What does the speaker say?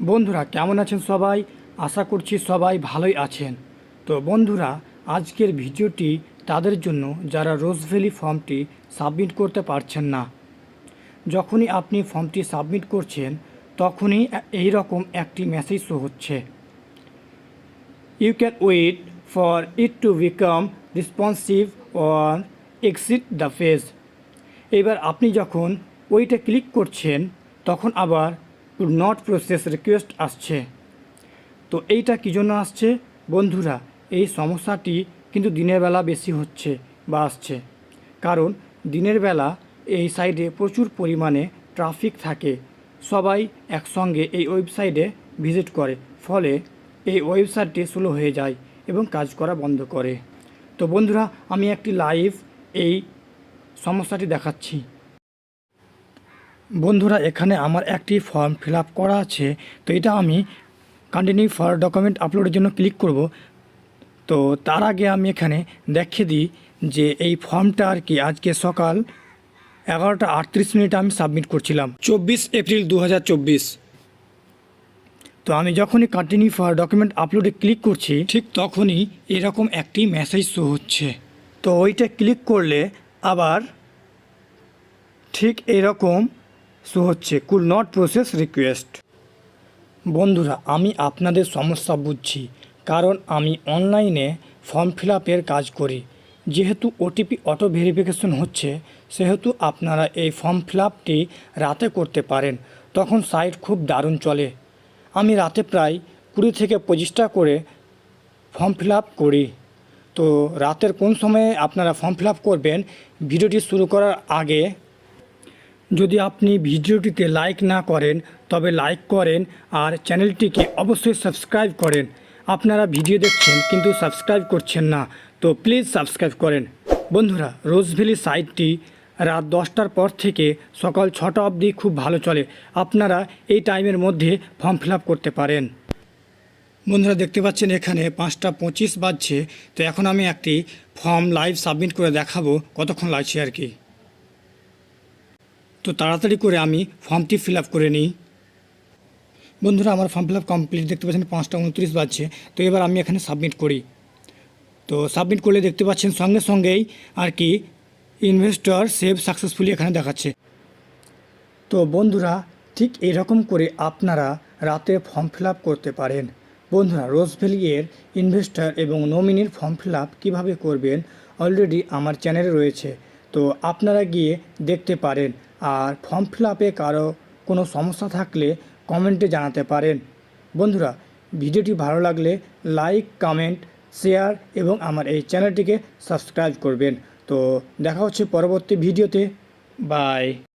বন্ধুরা, কেমন আছেন সবাই? আশা করছি সবাই ভালোই আছেন। তো বন্ধুরা, আজকের ভিডিওটি তাদের জন্য যারা রোজভ্যালি ফর্মটি সাবমিট করতে পারছেন না, যখনই আপনি ফর্মটি সাবমিট করছেন, তখনই এই রকম একটি মেসেজ শো হচ্ছে। You can wait for it to become responsive on exit the phase এবার আপনি যখন ওইটা ক্লিক করছেন, তখন আবার নট প্রসেস রিকোয়েস্ট আসছে। তো এইটা কী জন্য আসছে? বন্ধুরা, এই সমস্যাটি কিন্তু দিনের বেলা বেশি হচ্ছে বা আসছে। কারণ দিনের বেলা এই সাইডে প্রচুর পরিমাণে ট্রাফিক থাকে। সবাই একসঙ্গে এই ওয়েবসাইটে ভিজিট করে। ফলে এই ওয়েবসাইটটি স্লো হয়ে যায় এবং কাজ করা বন্ধ করে। তো বন্ধুরা, আমি একটি লাইভ এই সমস্যাটি দেখাচ্ছি। বন্ধুরা, এখানে আমার একটি ফর্ম ফিল করা আছে। তো এটা আমি কন্টিনিউ ফর ডকুমেন্ট আপলোডের জন্য ক্লিক করব। তো তার আগে আমি এখানে দেখিয়ে দিই যে এই ফর্মটা আর কি আজকে সকাল এগারোটা আটত্রিশ মিনিটে আমি সাবমিট করছিলাম, চব্বিশ এপ্রিল দু হাজার চব্বিশ। তো আমি যখনই কন্টিনিউ ফর ডকুমেন্ট আপলোডে ক্লিক করছি, ঠিক তখনই এরকম একটি মেসেজ শো হচ্ছে। তো ওইটা ক্লিক করলে আবার ঠিক এরকম শো হচ্ছে কুল নট প্রসেস রিকোয়েস্ট বন্ধুরা, আমি আপনাদের সমস্যা বুঝছি, কারণ আমি অনলাইনে ফর্ম ফিল কাজ করি। যেহেতু ওটিপি অটো ভেরিফিকেশন হচ্ছে, সেহেতু আপনারা এই ফর্ম ফিল রাতে করতে পারেন, তখন সাইট খুব দারুণ চলে। আমি রাতে প্রায় কুড়ি থেকে পঁচিশটা করে ফর্ম ফিল করি। তো রাতের কোন সময়ে আপনারা ফর্ম ফিল করবেন, ভিডিওটি শুরু করার আগে যদি আপনি ভিডিওটিতে লাইক না করেন, তবে লাইক করেন আর চ্যানেলটিকে অবশ্যই সাবস্ক্রাইব করেন। আপনারা ভিডিও দেখছেন কিন্তু সাবস্ক্রাইব করছেন না, তো প্লিজ সাবস্ক্রাইব করেন। বন্ধুরা রোজভ্যালি সাইটটি রাত দশটার পর থেকে সকাল ছটা অবধি খুব ভালো চলে। আপনারা এই টাইমের মধ্যে ফর্ম ফিল করতে পারেন। বন্ধুরা, দেখতে পাচ্ছেন এখানে পাঁচটা পঁচিশ বাজছে, তো এখন আমি একটি ফর্ম লাইভ সাবমিট করে দেখাবো, কতক্ষণ লাগছে আর কি। তো তাড়াতাড়ি করে আমি ফর্মটি ফিল আপ করে নিই। বন্ধুরা, আমার ফর্ম ফিল আপ কমপ্লিট দেখতে পাচ্ছেন পাঁচটা উনত্রিশ বাজছে। তো এবার আমি এখানে সাবমিট করি। তো সাবমিট করলে দেখতে পাচ্ছেন সঙ্গে সঙ্গেই আর কি ইনভেস্টর সেভ সাকসেসফুলি এখানে দেখাচ্ছে। তো বন্ধুরা, ঠিক এরকম করে আপনারা রাতে ফর্ম ফিল করতে পারেন। বন্ধুরা রোজভ্যালি এর ইনভেস্টর এবং নমিনির ফর্ম ফিল কীভাবে করবেন? অলরেডি আমার চ্যানেলে রয়েছে। তো আপনারা গিয়ে দেখতে পারেন। আর ফর্ম ফিল আপে কারও কোনো সমস্যা থাকলে কমেন্টে জানাতে পারেন। বন্ধুরা, ভিডিওটি ভালো লাগলে লাইক, কমেন্ট, শেয়ার এবং আমার এই চ্যানেলটিকে সাবস্ক্রাইব করবেন। তো দেখা হচ্ছে পরবর্তী ভিডিওতে। বাই।